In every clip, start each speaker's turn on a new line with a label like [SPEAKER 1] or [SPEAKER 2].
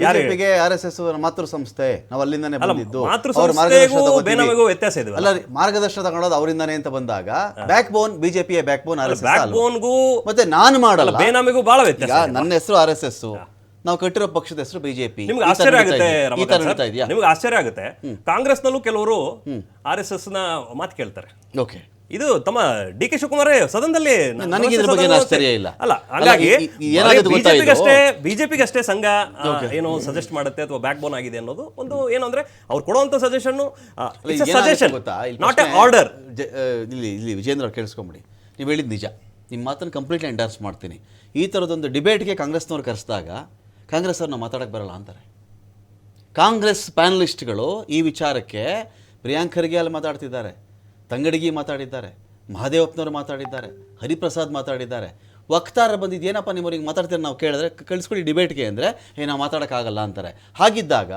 [SPEAKER 1] ಬಿಜೆಪಿಗೆ R S S ಮಾತೃ ಸಂಸ್ಥೆ ನಾವು ಅಲ್ಲಿಂದಾನೆ
[SPEAKER 2] ಅಲ್ಲ
[SPEAKER 1] ಬಂದಿದ್ದು. ಅವ್ರ ಮಾರ್ಗದರ್ಶನ
[SPEAKER 2] ವ್ಯತ್ಯಾಸ ಇದೆ
[SPEAKER 1] ಅಲ್ಲ ಮಾರ್ಗದರ್ಶನ ತಗೊಳ್ಳೋದು ಅವರಿಂದಾನೆ ಅಂತ ಬಂದಾಗ ಬ್ಯಾಕ್ ಬೋನ್ ಬಿಜೆಪಿಯ backbone R S S ಮತ್ತೆ ನಾನು ಮಾಡಲ್ಲ.
[SPEAKER 2] ಬೇನಾಮಿಗೂ ಬಹಳ ವ್ಯತ್ಯಾಸ
[SPEAKER 1] ನನ್ನ ಹೆಸರು ಆರ್ ಎಸ್ ಎಸ್. ನಾವು ಕಟ್ಟಿರೋ ಪಕ್ಷದ ಹೆಸರು ಬಿಜೆಪಿ.
[SPEAKER 2] ನಿಮ್ಗೆ ಆಶ್ಚರ್ಯ ಆಗುತ್ತೆ ನಿಮ್ಗೆ ಆಶ್ಚರ್ಯ ಆಗುತ್ತೆ. ಕಾಂಗ್ರೆಸ್ನಲ್ಲೂ ಕೆಲವರು ಆರ್ ಎಸ್ ಎಸ್ನ ಮಾತು ಕೇಳ್ತಾರೆ.
[SPEAKER 1] ಓಕೆ.
[SPEAKER 2] ಇದು ತಮ್ಮ ಡಿ ಕೆ ಶಿವಕುಮಾರ್ ಸದನದಲ್ಲಿ
[SPEAKER 1] ನನಗೆ ಇದ್ರ ಬಗ್ಗೆ ಆಶ್ಚರ್ಯ ಇಲ್ಲ.
[SPEAKER 2] ಅಲ್ಲ ಹಾಗಾಗಿ? ಬಿಜೆಪಿಗಷ್ಟೇ ಬಿಜೆಪಿಗಷ್ಟೇ ಸಂಘ ಏನು ಸಜೆಸ್ಟ್ ಮಾಡುತ್ತೆ ಅಥವಾ ಬ್ಯಾಕ್ ಬೋನ್ ಆಗಿದೆ ಅನ್ನೋದು ಒಂದು ಏನು ಅಂದ್ರೆ ಅವ್ರು ಕೊಡುವಂತ suggestion suggestion not a order
[SPEAKER 1] ಇಲ್ಲಿ ಇಲ್ಲಿ ವಿಜೇಂದ್ರ ಅವ್ರು ಕೇಳಿಸ್ಕೊಂಬಿಡಿ. ನೀವು ಹೇಳಿದ ನಿಜ. ನಿಮ್ಮ ಮಾತನ್ನು ಕಂಪ್ಲೀಟ್ಲಿ ಎಂಡರ್ಸ್ ಮಾಡ್ತೀನಿ. ಈ ಥರದೊಂದು ಡಿಬೇಟ್ಗೆ ಕಾಂಗ್ರೆಸ್ನವ್ರು ಕರೆಸಿದಾಗ ಕಾಂಗ್ರೆಸ್ ಅವ್ರನ್ನ ಮಾತಾಡಕ್ಕೆ ಬರಲ್ಲ ಅಂತಾರೆ. ಕಾಂಗ್ರೆಸ್ ಪ್ಯಾನಲಿಸ್ಟ್ಗಳು ಈ ವಿಚಾರಕ್ಕೆ ಪ್ರಿಯಾಂಕ್ ಖರ್ಗೆ ಅಲ್ಲಿ ಮಾತಾಡ್ತಿದ್ದಾರೆ. ತಂಗಡಿಗಿ ಮಾತಾಡಿದ್ದಾರೆ, ಮಹಾದೇವಪ್ಪನವರು ಮಾತಾಡಿದ್ದಾರೆ, ಹರಿಪ್ರಸಾದ್ ಮಾತಾಡಿದ್ದಾರೆ. ವಕ್ತಾರ ಬಂದಿದ್ದು ಏನಪ್ಪ ನಿಮ್ಮವ್ರಿಗೆ ಮಾತಾಡ್ತೀರ ನಾವು ಕೇಳಿದ್ರೆ ಕಳಿಸ್ಕೊಳ್ಳಿ ಕಳಿಸ್ಕೊಡಿ ಡಿಬೇಟ್ಗೆ ಅಂದರೆ, ಏ, ನಾವು ಮಾತಾಡೋಕ್ಕಾಗಲ್ಲ ಅಂತಾರೆ. ಹಾಗಿದ್ದಾಗ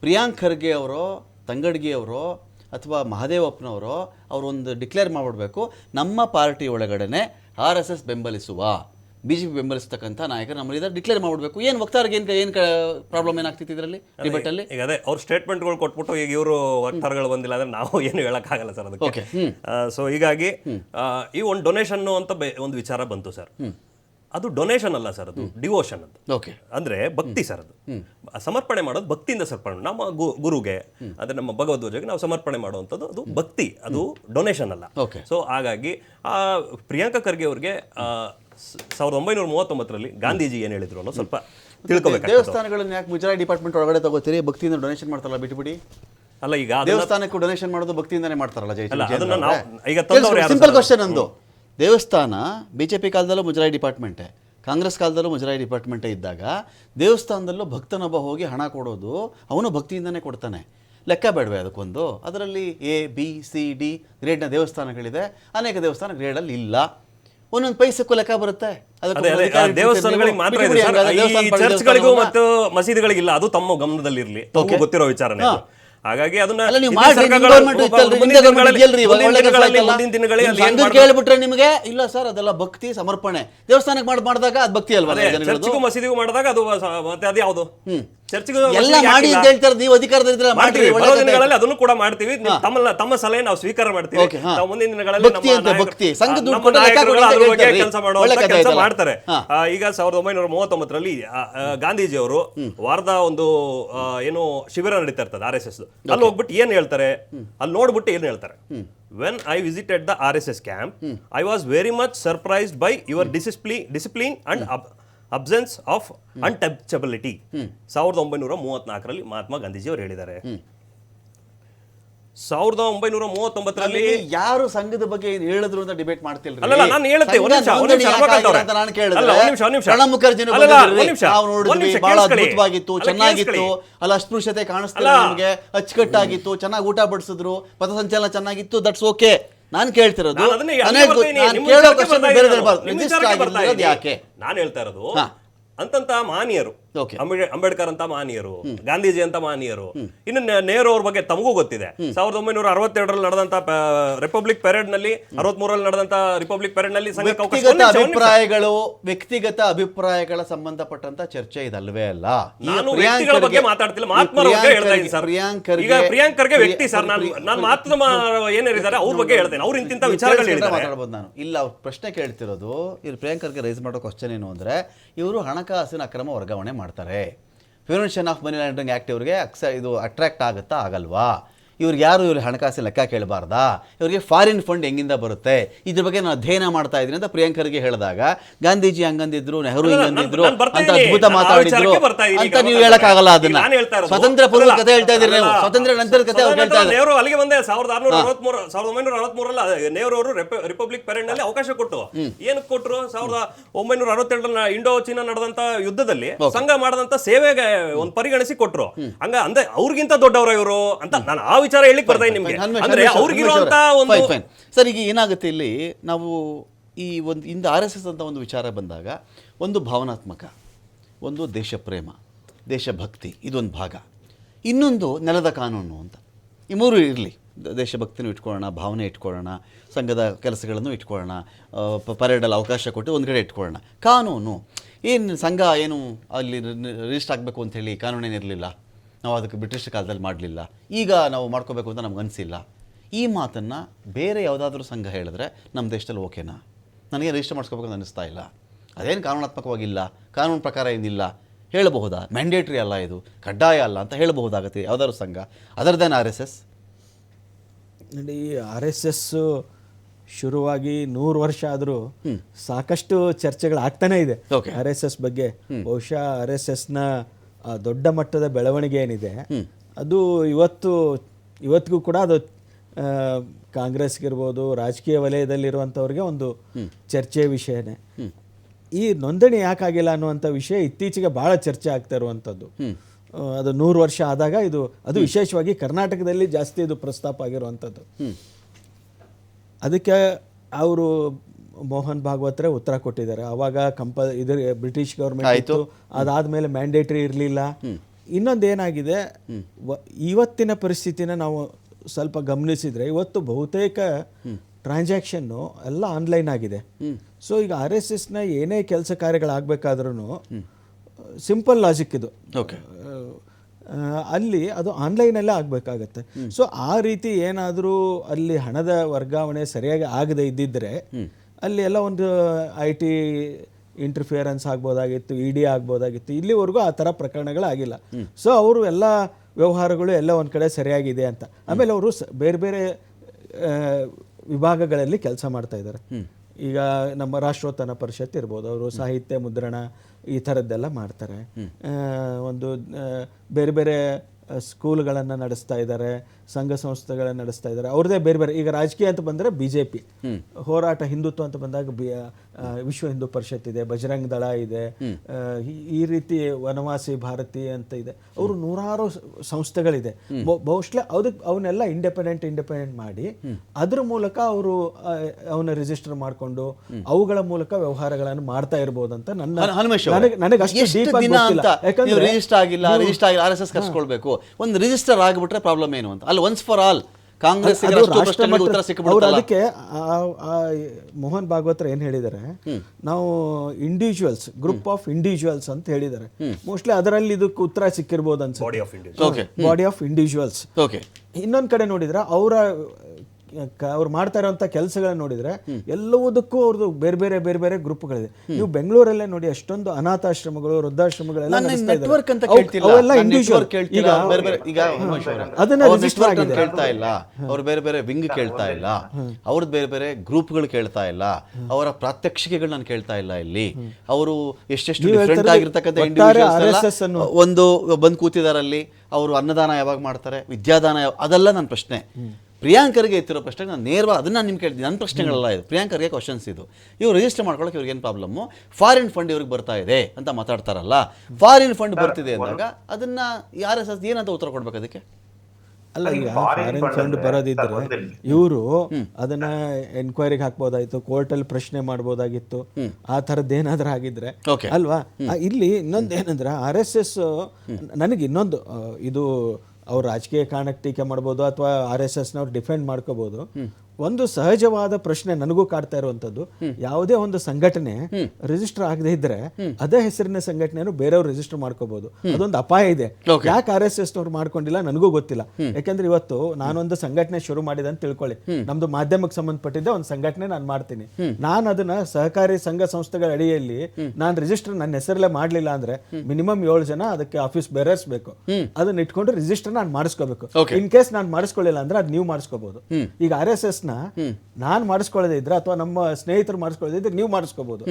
[SPEAKER 1] ಪ್ರಿಯಾಂಕ್ ಖರ್ಗೆ ಅವರು, ತಂಗಡ್ಗಿ ಅವರು, ಅಥವಾ ಮಹಾದೇವಪ್ಪನವರು, ಅವರು ಒಂದು ಡಿಕ್ಲೇರ್ ಮಾಡಿಬಿಡ್ಬೇಕು, ನಮ್ಮ ಪಾರ್ಟಿ ಒಳಗಡೆ ಆರ್ ಎಸ್ ಎಸ್ ಬೆಂಬಲಿಸುವ. ಬಿ ಜೆ ಪಿ ಬೆಂಬಲಿಸ್ತಕ್ಕಂಥ ನಾಯಕರು ನಮ್ಮಲ್ಲಿದ್ದಾರೆ ಡಿಕ್ಲೇರ್ ಮಾಡಿಬಿಡ್ಬೇಕು. ಏನು ವಕ್ತಾರಿಗೆ ಏನು ಏನು ಪ್ರಾಬ್ಲಮ್ ಏನಾಗ್ತಿತ್ತು ಇದರಲ್ಲಿ? ಡಿಬೇಟಲ್ಲಿ
[SPEAKER 2] ಈಗ ಅದೇ ಅವ್ರ ಸ್ಟೇಟ್ಮೆಂಟ್ಗಳು ಕೊಟ್ಬಿಟ್ಟು ಈಗ ಇವರು ವಕ್ತಾರಗಳು ಬಂದಿಲ್ಲ ಅಂದ್ರೆ ನಾವು ಏನು ಹೇಳೋಕ್ಕಾಗಲ್ಲ ಸರ್ ಅದಕ್ಕೆ. ಸೊ ಹೀಗಾಗಿ ಈ ಒಂದು ಡೊನೇಷನ್ನು ಅಂತ ಒಂದು ವಿಚಾರ ಬಂತು ಸರ್. ಅದು ಡೊನೇಷನ್ ಅಲ್ಲ ಸರ್ ಅದು ಡಿವೋಷನ್ ಅಂತ
[SPEAKER 1] ಓಕೆ
[SPEAKER 2] ಅಂದ್ರೆ ಭಕ್ತಿ ಸರ್ ಅದು. ಸಮರ್ಪಣೆ ಮಾಡೋದು ಭಕ್ತಿಯಿಂದ ಸಮರ್ಪಣೆ ನಮ್ಮ ಗುರುಗೆ ಅಂದ್ರೆ ನಮ್ಮ ಭಗವದ್ವಜಗೆ ನಾವು ಸಮರ್ಪಣೆ ಮಾಡುವಂಥದ್ದು ಅದು ಭಕ್ತಿ ಅದು ಡೊನೇಷನ್ ಅಲ್ಲ. ಸೊ ಹಾಗಾಗಿ ಆ ಪ್ರಿಯಾಂಕಾ ಖರ್ಗೆ ಅವ್ರಿಗೆ ಸಾವಿರದ ಒಂಬೈನೂರ ಮೂವತ್ತೊಂಬತ್ತರಲ್ಲಿ ಗಾಂಧೀಜಿ ಏನು ಹೇಳಿದ್ರು ಅನ್ನೋ ಸ್ವಲ್ಪ ತಿಳ್ಕೊಬೇಕು
[SPEAKER 1] ದೇವಸ್ಥಾನಗಳನ್ನು ಯಾಕೆ ಮುಜರಾಯಿ ಡಿಪಾರ್ಟ್ಮೆಂಟ್ ಒಳಗಡೆ ತಗೋತೀರಿ? ಭಕ್ತಿಯಿಂದ ಡೊನೇಷನ್ ಮಾಡ್ತಾರಲ್ಲ ಬಿಟ್ಬಿಡಿ
[SPEAKER 2] ಅಲ್ಲ ಈಗ
[SPEAKER 1] ದೇವಸ್ಥಾನಕ್ಕೂ ಡೊನೇಷನ್ ಮಾಡೋದು ಭಕ್ತಿಯಿಂದಾನೇ ಮಾಡ್ತಾರಲ್ಲ ಜೈ
[SPEAKER 2] ಅದನ್ನ ನಾವು- ಈಗ
[SPEAKER 1] ಸಿಂಪಲ್ ಕ್ವಶನ್ ಅಂದು? ದೇವಸ್ಥಾನ ಬಿಜೆಪಿ ಕಾಲದಲ್ಲೂ ಮುಜರಾಯಿ ಡಿಪಾರ್ಟ್ಮೆಂಟೇ ಕಾಂಗ್ರೆಸ್ ಕಾಲದಲ್ಲೂ ಮುಜರಾಯಿ ಡಿಪಾರ್ಟ್ಮೆಂಟೇ ಇದ್ದಾಗ ದೇವಸ್ಥಾನದಲ್ಲೂ ಭಕ್ತನೊಬ್ಬ ಹೋಗಿ ಹಣ ಕೊಡೋದು ಅವನು ಭಕ್ತಿಯಿಂದನೇ ಕೊಡ್ತಾನೆ. ಲೆಕ್ಕ ಬೇಡವೆ ಅದಕ್ಕೊಂದು. ಅದರಲ್ಲಿ ಎ ಬಿ ಸಿ ಡಿ ಗ್ರೇಡ್ನ ದೇವಸ್ಥಾನಗಳಿದೆ. ಅನೇಕ ದೇವಸ್ಥಾನ ಗ್ರೇಡಲ್ಲಿ ಇಲ್ಲ. ಒಂದೊಂದು ಪೈಸಕ್ಕೂ ಲೆಕ್ಕ ಬರುತ್ತೆ.
[SPEAKER 2] ದೇವಸ್ಥಾನಗಳಿಗೆ ಮಾತ್ರ ಚರ್ಚ್ಗಳಿಗೂ ಮತ್ತು ಮಸೀದಿಗಳಿಗಿಲ್ಲ. ಅದು ತಮ್ಮ ಗಮನದಲ್ಲಿರಲಿ. ಗೊತ್ತಿರೋ ವಿಚಾರನೇ. ಹಾಗಾಗಿ ಅದನ್ನ?
[SPEAKER 1] ಕೇಳ್ಬಿಟ್ರೆ ನಿಮಗೆ ಇಲ್ಲ ಸರ್ ಅದೆಲ್ಲ ಭಕ್ತಿ ಸಮರ್ಪಣೆ. ದೇವಸ್ಥಾನಕ್ಕೆ ಮಾಡಿ ಮಾಡಿದಾಗ ಅದು ಭಕ್ತಿ ಅಲ್ವಾ
[SPEAKER 2] ಮಸೀದಿಗೂ ಮಾಡಿದಾಗ ಅದು ಮತ್ತೆ ಅದು ಯಾವುದು?
[SPEAKER 1] ಎಲ್ಲ ಮಾಡಿ ಅಂತ ಹೇಳ್ತಾರೆ ನೀವು ಅಧಿಕಾರದಲ್ಲಿ
[SPEAKER 2] ಮಾಡ್ತೀವಿ.
[SPEAKER 1] ಮಾಡ್ರಿ
[SPEAKER 2] ಬರೋ ದಿನಗಳಲ್ಲಿ ಅದನ್ನು ಕೂಡ ಮಾಡ್ತೀವಿ. ತಮ್ಮ ತಮ್ಮ ಸಲಹೆ ನಾವು ಸ್ವೀಕಾರ ಮಾಡ್ತೀವಿ. ನಾವು ಮುಂದಿನ ದಿನಗಳಲ್ಲಿ ನಮ್ಮ
[SPEAKER 1] ಭಕ್ತಿ. ಸಂಘ
[SPEAKER 2] ಬಗ್ಗೆ ಕೆಲಸ ಕೆಲಸ ಮಾಡ್ತಾರೆ. ಈಗ ಸಾವಿರದ ಒಂಬೈನೂರ ಮೂವತ್ತೊಂಬತ್ತರಲ್ಲಿ ಗಾಂಧೀಜಿ ಅವರು ವಾರದ ಒಂದು ಏನು ಶಿಬಿರ ನಡೀತಾ ಇರ್ತದೆ ಆರ್ ಎಸ್ ಎಸ್ ಅಲ್ಲಿ ಹೋಗ್ಬಿಟ್ಟು ಏನ್ ಹೇಳ್ತಾರೆ? ಅಲ್ಲಿ ನೋಡ್ಬಿಟ್ಟು ಏನ್ ಹೇಳ್ತಾರೆ? When I visited the R S S camp I was very much surprised by your discipline discipline and absence of untouchability. ಸಾವಿರದ ಒಂಬೈನೂರ ಮೂವತ್ನಾಲ್ಕರಲ್ಲಿ ಮಹಾತ್ಮ ಗಾಂಧೀಜಿ ಅವರು ಹೇಳಿದ್ದಾರೆ ಸಾವಿರದ ಒಂಬೈನೂರ ಮೂವತ್ತೊಂಬತ್ತರಲ್ಲಿ
[SPEAKER 1] ಯಾರು ಸಂಘದ ಬಗ್ಗೆ ಏನು ಹೇಳಿದ್ರು ಅಂತ ಡಿಬೇಟ್ ಮಾಡ್ತಿಲ್ರಿ?
[SPEAKER 2] ಅಲ್ಲ ನಾನು ಹೇಳುತ್ತೆ, ಒಂದು ನಿಮಿಷ, ಒಂದು ನಿಮಿಷ,
[SPEAKER 1] ನಾನು ಕೇಳಿದ್ರೆ
[SPEAKER 2] ಅಲ್ಲ, ಒಂದ್ ನಿಮಿಷ, ಒಂದು ನಿಮಿಷ.
[SPEAKER 1] ಪ್ರಣಬ್ ಮುಖರ್ಜಿ.
[SPEAKER 2] ಒಂದ್ ನಿಮಿಷ,
[SPEAKER 1] ನಾವು ನೋಡಿದ್ವಿ ಬಹಳ ಅದ್ಭುತವಾಗಿತ್ತು ಚೆನ್ನಾಗಿತ್ತು. ಅಲ್ಲ ಅಸ್ಪೃಶ್ಯತೆ ಕಾಣಿಸ್ತಿಲ್ಲ. ನಮಗೆ. ಅಚ್ಚುಕಟ್ಟಾಗಿತ್ತು ಚೆನ್ನಾಗಿ ಊಟ ಬಡಿಸಿದ್ರು. ಪಥಸಂಚಲನ ಚೆನ್ನಾಗಿತ್ತು ದಟ್ಸ್ ಓಕೆ ನಾನು ಕೇಳ್ತಿರೋದು
[SPEAKER 2] ನಾನು ಹೇಳ್ತಾ ಇರೋದು. ಅಂತಂತ. ಅಂಬೆ- ಅಂಬೇಡ್ಕರ್ ಅಂತ ಮಾನೀಯರು ಗಾಂಧೀಜಿ ಅಂತ ಮಾನೀಯರು. ಇನ್ನು ನೆಹರು ಅವ್ರ ಬಗ್ಗೆ ತಮಗೂ ಗೊತ್ತಿದೆ. ಸಾವಿರದ ಒಂಬೈನೂರ ಅರವತ್ತೆರಡರಲ್ಲಿ ನಡೆದಂತ ರಿಪಬ್ಲಿಕ್ ಪೆರೇಡ್ನಲ್ಲಿ ಅರವತ್ಮೂರಲ್ಲಿ ನಡೆದಂತ ರಿಪಬ್ಲಿಕ್ ಪೆರೇಡ್ನಲ್ಲಿ.
[SPEAKER 1] ಅಭಿಪ್ರಾಯಗಳು ವ್ಯಕ್ತಿಗತ ಅಭಿಪ್ರಾಯಗಳ ಸಂಬಂಧಪಟ್ಟಂತ ಚರ್ಚೆ ಇದಲ್ವೇ ಅಲ್ಲ?
[SPEAKER 2] ನಾನು ವ್ಯಕ್ತಿಗಳ ಬಗ್ಗೆ ಮಾತಾಡ್ತಿಲ್ಲ. ಮಹಾತ್ಮರ ಬಗ್ಗೆ
[SPEAKER 1] ಪ್ರಿಯಾಂಕ್
[SPEAKER 2] ಹೇಳ್ತಾ ಇದ್ದೀನಿ ಸರ್. ಈಗ ಪ್ರಿಯಾಂಕರ್ಗೆ ವ್ಯಕ್ತಿ ಸರ್ ನಾನು
[SPEAKER 1] ಮಾತ್ರ
[SPEAKER 2] ನಾನು ಮಹಾತ್ಮ ಏನಿದ್ದಾರೆ ಅವ್ರ ಬಗ್ಗೆ ಹೇಳ್ತೇನೆ. ಅವ್ರು ಇಂತಿಂತ ವಿಚಾರಗಳು
[SPEAKER 1] ಮಾತಾಡ್ಬೋದು ನಾನು. ಇಲ್ಲ ಅವ್ರ ಪ್ರಶ್ನೆ ಕೇಳ್ತಿರೋದು ಇವ್ರು ಪ್ರಿಯಾಂಕರ್ಗೆ ರೈಸ್ ಮಾಡೋ ಕ್ವಶನ್ ಏನು ಅಂದ್ರೆ ಇವರು ಹಣಕಾಸಿನ ಅಕ್ರಮ ವರ್ಗಾವಣೆ ಮಾಡ್ತಾರೆ. Prevention of money laundering act ಇವ್ರಿಗೆ ಅಕ್ಸ ಇದು ಅಟ್ರಾಕ್ಟ್ ಆಗುತ್ತಾ ಆಗಲ್ವಾ? ಇವ್ರಿಗೆ ಯಾರು ಇವ್ರಿಗೆ ಹಣಕಾಸಿನ ಲೆಕ್ಕ ಕೇಳಬಾರ್ದಾ? ಇವರಿಗೆ ಫಾರಿನ್ ಫಂಡ್ ಹೆಂಗಿಂದ ಬರುತ್ತೆ? ಇದ್ರ ಬಗ್ಗೆ ನಾನು ಅಧ್ಯಯನ ಮಾಡ್ತಾ ಇದ್ದೀನಿ ಅಂತ ಪ್ರಿಯಾಂಕರಿಗೆ ಹೇಳಿದಾಗ ಗಾಂಧೀಜಿ ಹಂಗಂದಿದ್ರು ನೆಹರು ಹಿಂಗಂದಿದ್ರು ಅಂತ ಅದ್ಭುತ ಮಾತಾಡಿದ್ರು ಅಂತ ನೀವು ಹೇಳಕ್ಕಾಗಲ್ಲ ಅದನ್ನ.
[SPEAKER 2] ನಾನು
[SPEAKER 1] ಸ್ವತಂತ್ರ ಪೂರ್ವ ಕಥೆ ಹೇಳ್ತಾ ಇದ್ದೀರಿ ನೀವು. ಸ್ವತಂತ್ರ ನಂತರದ ಕಥೆ ಅವ್ರು ಹೇಳ್ತಾ ಇದ್ದಾರೆ.
[SPEAKER 2] ನೆಹರು ಅಲ್ಲಿಗೆ ಬಂದೆ ಸಾವಿರದ ಆರ್ನೂರ ಅರವತ್ಮೂರು ಸಾವಿರದ ಒಂಬೈನೂರ ಅರವತ್ಮೂರಲ್ಲ ನೆಹರು ಅವರು ರಿಪಬ್ಲಿಕ್ ಪೆರೇಡ್ನಲ್ಲಿ ಅವಕಾಶ ಕೊಟ್ಟು ಏನಕ್ಕೆ ಕೊಟ್ಟರು ಸಾವಿರದ ಒಂಬೈನೂರ ಅರವತ್ತೆರಡರ ಇಂಡೋ ಚೀನಾ ನಡೆದಂತ ಯುದ್ಧದಲ್ಲಿ ಸಂಘ ಮಾಡದಂತ ಸೇವೆಗೆ ಒಂದು ಪರಿಗಣಿಸಿ ಕೊಟ್ಟರು ಹಂಗ ಅಂದ್ರೆ ಅವ್ರಿಗಿಂತ ದೊಡ್ಡವರ ಇವರು ಅಂತ ನಾನು ಆ ವಿಚಾರ ಹೇಳಿಕ್ ಬರ್ತಾ ನಿಮಗೆ. ಅಂದ್ರೆ ಅವ್ರಿಗಿರುವಂತ ಒಂದು.
[SPEAKER 1] ಸರ್ ಈಗ ಏನಾಗುತ್ತೆ ಇಲ್ಲಿ? ನಾವು ಈ ಒಂದು ಇಂದ ಆರ್ ಎಸ್ ಎಸ್ ಅಂತ ಒಂದು ವಿಚಾರ ಬಂದಾಗ ಒಂದು ಭಾವನಾತ್ಮಕ ಒಂದು ದೇಶ ಪ್ರೇಮ ದೇಶಭಕ್ತಿ ಇದೊಂದು ಭಾಗ. ಇನ್ನೊಂದು ನೆಲದ ಕಾನೂನು ಅಂತ. ಈ ಮೂರು ಇರಲಿ. ದೇಶಭಕ್ತಿನೂ ಇಟ್ಕೊಳ್ಳೋಣ ಭಾವನೆ ಇಟ್ಕೊಳ್ಳೋಣ ಸಂಘದ ಕೆಲಸಗಳನ್ನು ಇಟ್ಕೊಳ್ಳೋಣ ಪರೇಡಲ್ಲಿ ಅವಕಾಶ ಕೊಟ್ಟು ಒಂದು ಕಡೆ ಇಟ್ಕೊಳ್ಳೋಣ. ಕಾನೂನು. ಏನು ಸಂಘ ಏನು ಅಲ್ಲಿ ರಿಜಿಸ್ಟರ್ ಆಗಬೇಕು ಅಂತ ಹೇಳಿ ಕಾನೂನೇನಿರಲಿಲ್ಲ? ನಾವು ಅದಕ್ಕೆ ಬ್ರಿಟಿಷ್ ಕಾಲದಲ್ಲಿ ಮಾಡಲಿಲ್ಲ. ಈಗ ನಾವು ಮಾಡ್ಕೋಬೇಕು ಅಂತ ನಮ್ಗೆ ಅನಿಸಿಲ್ಲ. ಈ ಮಾತನ್ನು ಬೇರೆ ಯಾವುದಾದ್ರೂ ಸಂಘ ಹೇಳಿದ್ರೆ ನಮ್ಮ ದೇಶದಲ್ಲಿ ಓಕೆನಾ? ನನಗೆ ರಿಜಿಸ್ಟರ್ ಮಾಡ್ಕೋಬೇಕು ಅಂತ ಅನಿಸ್ತಾ ಇಲ್ಲ. ಅದೇನು ಕಾನೂನಾತ್ಮಕವಾಗಿಲ್ಲ ಕಾನೂನು ಪ್ರಕಾರ ಏನಿಲ್ಲ. ಹೇಳಬಹುದಾ? ಮ್ಯಾಂಡೇಟ್ರಿ ಅಲ್ಲ ಇದು. ಕಡ್ಡಾಯ ಅಲ್ಲ ಅಂತ ಹೇಳಬಹುದಾಗತ್ತೆ ಯಾವುದಾದ್ರು ಸಂಘ. Other then R S S?
[SPEAKER 3] ನೋಡಿ ಆರ್ ಎಸ್ ಎಸ್ ಶುರುವಾಗಿ ನೂರು ವರ್ಷ ಆದರೂ ಸಾಕಷ್ಟು ಚರ್ಚೆಗಳು ಆಗ್ತಾನೆ ಇದೆ. ಆರ್ ಎಸ್ ಎಸ್ ಬಗ್ಗೆ. ಬಹುಶಃ ಆರ್ ಎಸ್ ಎಸ್ನ ದೊಡ್ಡ ಮಟ್ಟದ ಬೆಳವಣಿಗೆ ಏನಿದೆ ಅದು ಇವತ್ತು ಇವತ್ತಿಗೂ ಕೂಡ ಅದು ಕಾಂಗ್ರೆಸ್ಗಿರ್ಬೋದು ರಾಜಕೀಯ ವಲಯದಲ್ಲಿರುವಂಥವ್ರಿಗೆ ಒಂದು ಚರ್ಚೆಯ ವಿಷಯನೇ. ಈ ನೋಂದಣಿ ಯಾಕಾಗಿಲ್ಲ ಅನ್ನುವಂಥ ವಿಷಯ ಇತ್ತೀಚೆಗೆ ಭಾಳ ಚರ್ಚೆ ಆಗ್ತಾ ಇರುವಂಥದ್ದು. ಅದು ನೂರು ವರ್ಷ ಆದಾಗ ಇದು ಅದು ವಿಶೇಷವಾಗಿ ಕರ್ನಾಟಕದಲ್ಲಿ ಜಾಸ್ತಿ ಇದು ಪ್ರಸ್ತಾಪ ಆಗಿರುವಂಥದ್ದು. ಅದಕ್ಕೆ ಅವರು ಮೋಹನ್ ಭಾಗವತ್ರೆ ಉತ್ತರ ಕೊಟ್ಟಿದ್ದಾರೆ. ಅವಾಗ ಕಂಪ ಇದ್ರ ಬ್ರಿಟಿಷ್ ಗೌರ್ಮೆಂಟ್ ಇತ್ತು. ಅದಾದ್ಮೇಲೆ ಮ್ಯಾಂಡೇಟರಿ ಇರಲಿಲ್ಲ. ಇನ್ನೊಂದು ಏನಾಗಿದೆ ಇವತ್ತಿನ ಪರಿಸ್ಥಿತಿನ ನಾವು ಸ್ವಲ್ಪ ಗಮನಿಸಿದ್ರೆ ಇವತ್ತು ಬಹುತೇಕ ಟ್ರಾನ್ಸಾಕ್ಷನ್ನು ಎಲ್ಲ ಆನ್ಲೈನ್ ಆಗಿದೆ. ಸೊ ಈಗ ಆರ್ ಎಸ್ ಎಸ್ನ ಏನೇ ಕೆಲಸ ಕಾರ್ಯಗಳಾಗಬೇಕಾದ್ರೂ ಸಿಂಪಲ್ ಲಾಜಿಕ್ ಇದು.
[SPEAKER 1] ಓಕೆ
[SPEAKER 3] ಅಲ್ಲಿ ಅದು ಆನ್ಲೈನಲ್ಲೇ ಆಗಬೇಕಾಗತ್ತೆ. ಸೊ ಆ ರೀತಿ ಏನಾದರೂ ಅಲ್ಲಿ ಹಣದ ವರ್ಗಾವಣೆ ಸರಿಯಾಗಿ ಆಗದೆ ಇದ್ದಿದ್ದರೆ ಅಲ್ಲಿ ಎಲ್ಲ ಒಂದು ಐ ಟಿ ಇಂಟರ್ಫಿಯರೆನ್ಸ್ ಆಗ್ಬೋದಾಗಿತ್ತು ಇ ಡಿ ಆಗ್ಬೋದಾಗಿತ್ತು. ಇಲ್ಲಿವರೆಗೂ ಆ ಥರ ಪ್ರಕರಣಗಳಾಗಿಲ್ಲ. ಸೊ ಅವರು ಎಲ್ಲ ವ್ಯವಹಾರಗಳು ಎಲ್ಲ ಒಂದು ಕಡೆ ಸರಿಯಾಗಿದೆ ಅಂತ. ಆಮೇಲೆ ಅವರು ಬೇರೆ ಬೇರೆ ವಿಭಾಗಗಳಲ್ಲಿ ಕೆಲಸ ಮಾಡ್ತಾ ಇದ್ದಾರೆ. ಈಗ ನಮ್ಮ ರಾಷ್ಟ್ರೋತ್ಥಾನ ಪರಿಷತ್ ಇರ್ಬೋದು, ಅವರು ಸಾಹಿತ್ಯ, ಮುದ್ರಣ ಈ ಥರದ್ದೆಲ್ಲ ಮಾಡ್ತಾರೆ. ಒಂದು ಬೇರೆ ಬೇರೆ ಸ್ಕೂಲ್ಗಳನ್ನು ನಡೆಸ್ತಾ ಇದ್ದಾರೆ. ಸಂಘ ಸಂಸ್ಥೆಗಳನ್ನು ನಡೆಸ್ತಾ ಇದ್ದಾರೆ. ಅವ್ರದೇ ಬೇರೆ ಬೇರೆ. ಈಗ ರಾಜಕೀಯ ಅಂತ ಬಂದರೆ ಬಿ ಜೆ ಪಿ ಹೋರಾಟ ಹಿಂದುತ್ವ ಅಂತ ಬಂದಾಗ ಬಿ ವಿಶ್ವ ಹಿಂದೂ ಪರಿಷತ್ ಇದೆ ಬಜರಂಗ್ ದಳ ಇದೆ ಈ- ರೀತಿ ವನವಾಸಿ ಭಾರತಿ ಅಂತ ಇದೆ. ಅವರು ನೂರಾರು ಸಂಸ್ಥೆಗಳಿದೆ. ಬಹುಶಃ ಅದಕ್ಕೆ ಅವನ್ನೆಲ್ಲ ಇಂಡಿಪೆಂಡೆಂಟ್ ಇಂಡಿಪೆಂಡೆಂಟ್ ಮಾಡಿ ಅದ್ರ ಮೂಲಕ ಅವರು ಅವನ್ನ ರಿಜಿಸ್ಟರ್ ಮಾಡಿಕೊಂಡು ಅವುಗಳ ಮೂಲಕ ವ್ಯವಹಾರಗಳನ್ನು ಮಾಡ್ತಾ ಇರಬಹುದು ಅಂತ ನನ್ನ ನನಗೆ ಅಷ್ಟು
[SPEAKER 1] ರಿಜಿಸ್ಟರ್ ಆಗಿಲ್ಲ ರಿಜಿಸ್ಟರ್ ಆಗಿಲ್ಲ ಆರ್ ಎಸ್ ಎಸ್ ಕರ್ಸ್ಕೊಳ್ಬೇಕು. ಒಂದು ರಿಜಿಸ್ಟರ್ ಆಗಿಬಿಟ್ರೆ ಪ್ರಾಬ್ಲಮ್ ಏನು ಅಂತ. ಅಲ್ಲಿ ಒನ್ಸ್ ಫಾರ್ ಆಲ್ ಕಾಂಗ್ರೆಸ್
[SPEAKER 3] ಅದಕ್ಕೆ ಮೋಹನ್ ಭಾಗವತ್ರ ಏನ್ ಹೇಳಿದ್ದಾರೆ? ನಾವು ಇಂಡಿವಿಜುವಲ್ಸ್ ಗ್ರೂಪ್ ಆಫ್ ಇಂಡಿವಿಜುವಲ್ಸ್ ಅಂತ ಹೇಳಿದ್ದಾರೆ. ಮೋಸ್ಟ್ಲಿ ಅದರಲ್ಲಿ ಇದಕ್ಕೆ ಉತ್ತರ ಸಿಕ್ಕಿರ್ಬೋದು
[SPEAKER 2] ಬಾಡಿ
[SPEAKER 3] ಅನ್ಸುತ್ತೆ
[SPEAKER 2] of India
[SPEAKER 1] okay
[SPEAKER 3] body of individuals
[SPEAKER 1] okay
[SPEAKER 3] ಇನ್ನೊಂದ್ ಕಡೆ ನೋಡಿದ್ರೆ ಅವರ ಅವ್ರು ಮಾಡ್ತಾ ಇರುವಂತ ಕೆಲಸಗಳನ್ನ ನೋಡಿದ್ರೆ ಎಲ್ಲವುದಕ್ಕೂ ಅವ್ರದ್ದು ಬೇರೆ ಬೇರೆ ಬೇರೆ ಬೇರೆ ಗ್ರೂಪ್ಗಳಿದೆ. ನೀವು ಬೆಂಗಳೂರಲ್ಲೇ ನೋಡಿ ಅಷ್ಟೊಂದು ಅನಾಥಾಶ್ರಮಗಳು ವೃದ್ಧಾಶ್ರಮಗಳೆಲ್ಲ.
[SPEAKER 1] ನೆಟ್ವರ್ಕ್ ಅಂತ
[SPEAKER 3] ಅವೆಲ್ಲ ಇಂಡಿವಿಜುವಲ್
[SPEAKER 1] ಈಗ
[SPEAKER 3] ಅದನ್ನ ಆಗಿದೆ.
[SPEAKER 1] ಕೇಳ್ತಾ ಇಲ್ಲ. ಅವ್ರು ಬೇರೆ ಬೇರೆ ವಿಂಗ್ ಕೇಳ್ತಾ ಇಲ್ಲ. ಅವ್ರದ್ದು ಬೇರೆ ಬೇರೆ ಗ್ರೂಪ್ಗಳು ಕೇಳ್ತಾ ಇಲ್ಲ. ಅವರ ಪ್ರಾತ್ಯಕ್ಷಿಕೆಗಳು ನಾನು ಕೇಳ್ತಾ ಇಲ್ಲ ಇಲ್ಲಿ. ಅವರು ಎಷ್ಟೆಷ್ಟು ಡಿಫರೆಂಟ್ ಆಗಿರ್ತಕ್ಕಂಥ ಎಲ್ಲ ಒಂದು ಬಂದು ಕೂತಿದಾರಲ್ಲಿ ಅವರು ಅನ್ನದಾನ ಯಾವಾಗ ಮಾಡ್ತಾರೆ ವಿದ್ಯಾದಾನ ಅದೆಲ್ಲ ನನ್ನ ಪ್ರಶ್ನೆ. ಪ್ರಿಯಾಂಕರ್ಗೆ ಎತ್ತಿರೋ ಪ್ರಶ್ನೆ ನಾನು ನೇರವಾಗಿ ಅದನ್ನ ನಿಮ್ಗೆ ಕೇಳ್ತೀನಿ. ನನ್ನ ಪ್ರಶ್ನೆಗಳೆಲ್ಲ ಇದು. ಪ್ರಿಯಾಂಕರ್ಗೆ ಕ್ವಶನ್ಸ್ ಇದು. ಇವ್ರು ರಿಜಿಸ್ಟರ್ ಮಾಡ್ಕೊಳ್ಳೋಕೆ ಇವ್ರಿಗೆ ಏನು ಪ್ರಾಬ್ಲಮ್ಮು ಫಾರಿನ್ ಫಂಡ್ ಇವ್ರಿಗೆ ಬರ್ತಾ ಇದೆ ಅಂತ ಮಾತಾಡ್ತಾರಲ್ಲ. ಫಾರಿನ್ ಫಂಡ್ ಬರ್ತಿದೆ ಅಂದಾಗ ಅದನ್ನ ಯಾರ ಎಸ್ ಎಸ್ ಏನಂತ ಉತ್ತರ ಕೊಡ್ಬೇಕು ಅದಕ್ಕೆ?
[SPEAKER 3] ಅಲ್ಲ ಈಗ ಫಾರಿನ್ ಫಂಡ್ ಬರೋದಿದ್ರೆ. ಇವರು ಅದನ್ನ ಎನ್ಕ್ವೈರಿಗೆ ಹಾಕ್ಬೋದಾಗಿತ್ತು ಕೋರ್ಟಲ್ಲಿ ಪ್ರಶ್ನೆ ಮಾಡ್ಬೋದಾಗಿತ್ತು ಆ ಥರದ್ದು ಏನಾದ್ರೂ ಆಗಿದ್ರೆ
[SPEAKER 1] Okay.
[SPEAKER 3] ಅಲ್ವಾ? ಇಲ್ಲಿ ಇನ್ನೊಂದು ಏನಂದ್ರೆ ಆರ್ ಎಸ್ ಎಸ್ ನನಗೆ ಇನ್ನೊಂದು ಇದು ಅವ್ರು ರಾಜಕೀಯ ಕಾರಣಕ್ಕೆ ಟೀಕೆ ಮಾಡ್ಬೋದು ಅಥವಾ ಆರ್ ಎಸ್ ಎಸ್ನವ್ರು ಡಿಫೆಂಡ್ ಮಾಡ್ಕೋಬಹುದು ಒಂದು ಸಹಜವಾದ ಪ್ರಶ್ನೆ ನನಗೂ ಕಾಡ್ತಾ ಇರುವಂತದ್ದು ಯಾವುದೇ ಒಂದು ಸಂಘಟನೆ ರಿಜಿಸ್ಟರ್ ಆಗದೆ ಇದ್ರೆ ಅದೇ ಹೆಸರಿನ ಸಂಘಟನೆಯನ್ನು ಬೇರೆಯವ್ರು ರಿಜಿಸ್ಟರ್ ಮಾಡ್ಕೋಬಹುದು ಅದೊಂದು ಅಪಾಯ ಇದೆ. ಯಾಕೆ ಆರ್ ಎಸ್ ಎಸ್ ನವ್ರು ಮಾಡ್ಕೊಂಡಿಲ್ಲ ನನಗೂ ಗೊತ್ತಿಲ್ಲ. ಯಾಕಂದ್ರೆ ಇವತ್ತು ನಾನೊಂದು ಸಂಘಟನೆ ಶುರು ಮಾಡಿದೆ ಅಂತ ತಿಳ್ಕೊಳ್ಳಿ. ನಮ್ದು ಮಾಧ್ಯಮಕ್ಕೆ ಸಂಬಂಧಪಟ್ಟಿದ್ದ ಒಂದು ಸಂಘಟನೆ ನಾನು ಮಾಡ್ತೀನಿ. ನಾನು ಅದನ್ನ ಸಹಕಾರಿ ಸಂಘ ಸಂಸ್ಥೆಗಳ ಅಡಿಯಲ್ಲಿ ನಾನು ರಿಜಿಸ್ಟರ್ ನನ್ನ ಹೆಸರಲ್ಲೇ ಮಾಡ್ಲಿಲ್ಲ ಅಂದ್ರೆ ಮಿನಿಮಮ್ ಏಳು ಜನ ಅದಕ್ಕೆ ಆಫೀಸ್ ಬೇರರ್ಸ್ ಬೇಕು. ಅದನ್ನ ಇಟ್ಕೊಂಡು ರಿಜಿಸ್ಟರ್ ನಾನು ಮಾಡಿಸ್ಕೋಬೇಕು. ಇನ್ ಕೇಸ್ ನಾನು ಮಾಡಿಸ್ಕೊಳ್ಳಿಲ್ಲ ಅಂದ್ರೆ ಅದು ನೀವು ಮಾಡಿಸ್ಕೋಬಹುದು ಈಗ ಆರ್ ಎಸ್ ಎಸ್ ನ ನಾನು ಮಾಡಿಸ್ಕೊಳ್ಳದೇ ಇದ್ರೆ ಅಥವಾ ನಮ್ಮ ಸ್ನೇಹಿತರು ಮಾಡಿಸ್ಕೊಳ್ಳದೆ ಇದ್ರೆ ನೀವು ಮಾಡಿಸ್ಕೋಬಹುದು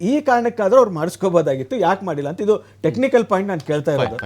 [SPEAKER 3] ಈ ಕಾರಣಕ್ಕಾದ್ರೂ ಅವ್ರು ಮಾಡಿಸ್ಕೋಬಹುದಾಗಿತ್ತು ಯಾಕೆ ಮಾಡಿಲ್ಲ ಅಂತ ಇದು ಟೆಕ್ನಿಕಲ್ ಪಾಯಿಂಟ್ ನಾನು ಕೇಳ್ತಾ ಇರೋದು.